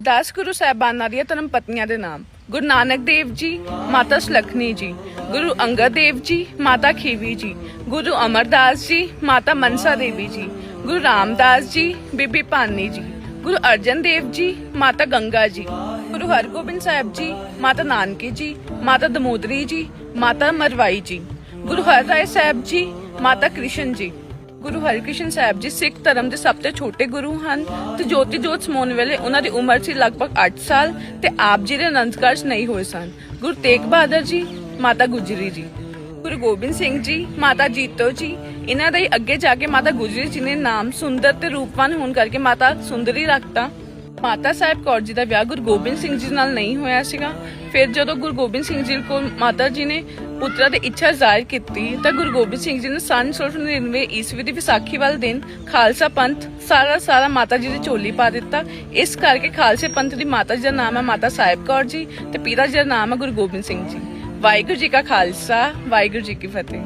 ਦਸ ਗੁਰੂ ਸਾਹਿਬਾਨਾਂ ਦੀਆਂ ਧਰਮ ਪਤਨੀਆਂ ਦੇ ਨਾਮ, ਗੁਰੂ ਨਾਨਕ ਦੇਵ ਜੀ, ਮਾਤਾ ਸੁਲੱਖਣੀ ਜੀ, ਗੁਰੂ ਅੰਗਦ ਦੇਵ ਜੀ, ਮਾਤਾ ਖੀਵੀ ਜੀ, ਗੁਰੂ ਅਮਰਦਾਸ ਜੀ, ਮਾਤਾ ਮਨਸਾ ਦੇਵੀ ਜੀ, ਗੁਰੂ ਰਾਮਦਾਸ ਜੀ, ਬੀਬੀ ਭਾਨੀ ਜੀ, ਗੁਰੂ ਅਰਜਨ ਦੇਵ ਜੀ, ਮਾਤਾ ਗੰਗਾ ਜੀ, ਗੁਰੂ ਹਰਗੋਬਿੰਦ ਸਾਹਿਬ ਜੀ, ਮਾਤਾ ਨਾਨਕੀ ਜੀ, ਮਾਤਾ ਦਮੋਦਰੀ ਜੀ, ਮਾਤਾ ਮਰਵਾਈ ਜੀ, ਗੁਰੂ ਹਰਰਾਏ ਸਾਹਿਬ ਜੀ, ਮਾਤਾ ਕ੍ਰਿਸ਼ਨ ਜੀ ਗੁਰੂ ਹਰਿਕ੍ਰਿਸ਼ਨ ਸਾਹਿਬ ਜੀ ਸਿੱਖ ਧਰਮ ਦੇ ਸਭ ਤੋਂ ਛੋਟੇ ਗੁਰੂ ਹਨ ਤੇ ਜੋਤੀ ਜੋਤ ਸਮਾਉਣ ਵੇਲੇ ਉਹਨਾਂ ਦੀ ਉਮਰ ਸੀ ਲਗਭਗ 8 ਸਾਲ ਤੇ ਆਪ ਜੀ ਦੇ ਅਨੰਦ ਕਾਰਜ ਨਹੀਂ ਹੋਏ ਸਨ। ਗੁਰੂ ਤੇਗ ਬਹਾਦਰ ਜੀ, ਮਾਤਾ ਗੁਜਰੀ ਜੀ, ਗੁਰੂ ਗੋਬਿੰਦ ਸਿੰਘ ਜੀ, ਮਾਤਾ ਜੀਤੋ ਜੀ, ਇਹਨਾਂ ਦਾ ਹੀ ਅੱਗੇ ਜਾ ਕੇ ਮਾਤਾ ਗੁਜਰੀ ਜੀ ਨੇ ਨਾਮ ਸੁੰਦਰ ਤੇ ਰੂਪਵਾਨ ਹੋਣ ਕਰਕੇ ਮਾਤਾ ਸੁੰਦਰੀ ਰੱਖਤਾ। ਮਾਤਾ ਸਾਹਿਬ ਕੌਰ ਜੀ ਦਾ ਵਿਆਹ ਗੁਰੂ ਗੋਬਿੰਦ ਸਿੰਘ ਜੀ ਨਾਲ ਨਹੀਂ ਹੋਇਆ ਸੀਗਾ। ਫਿਰ ਜਦੋਂ ਗੁਰੂ ਗੋਬਿੰਦ ਸਿੰਘ ਜੀ ਕੋਲ ਮਾਤਾ ਜੀ ਨੇ ਪੁੱਤਰਾ ਦੀ ਇੱਛਾ ਜ਼ਾਹਿਰ ਕੀਤੀ, ਤਾਂ ਗੁਰੂ ਗੋਬਿੰਦ ਸਿੰਘ ਜੀ ਨੇ ਸੰਨ 1699 ਈਸਵੀ ਦੀ ਵਿਸਾਖੀ ਵਾਲੇ ਦਿਨ ਖਾਲਸਾ ਪੰਥ ਸਾਰਾ ਸਾਰਾ ਮਾਤਾ ਜੀ ਦੀ ਝੋਲੀ ਪਾ ਦਿੱਤਾ। ਇਸ ਕਰਕੇ ਖਾਲਸੇ ਪੰਥ ਦੀ ਮਾਤਾ ਜੀ ਦਾ ਨਾਮ ਹੈ ਮਾਤਾ ਸਾਹਿਬ ਕੌਰ ਜੀ ਤੇ ਪਿਤਾ ਜੀ ਦਾ ਨਾਮ ਹੈ ਗੁਰੂ ਗੋਬਿੰਦ ਸਿੰਘ ਜੀ। ਵਾਹਿਗੁਰੂ ਜੀ ਕਾ ਖਾਲਸਾ, ਵਾਹਿਗੁਰੂ ਜੀ ਕੀ ਫਤਿਹ।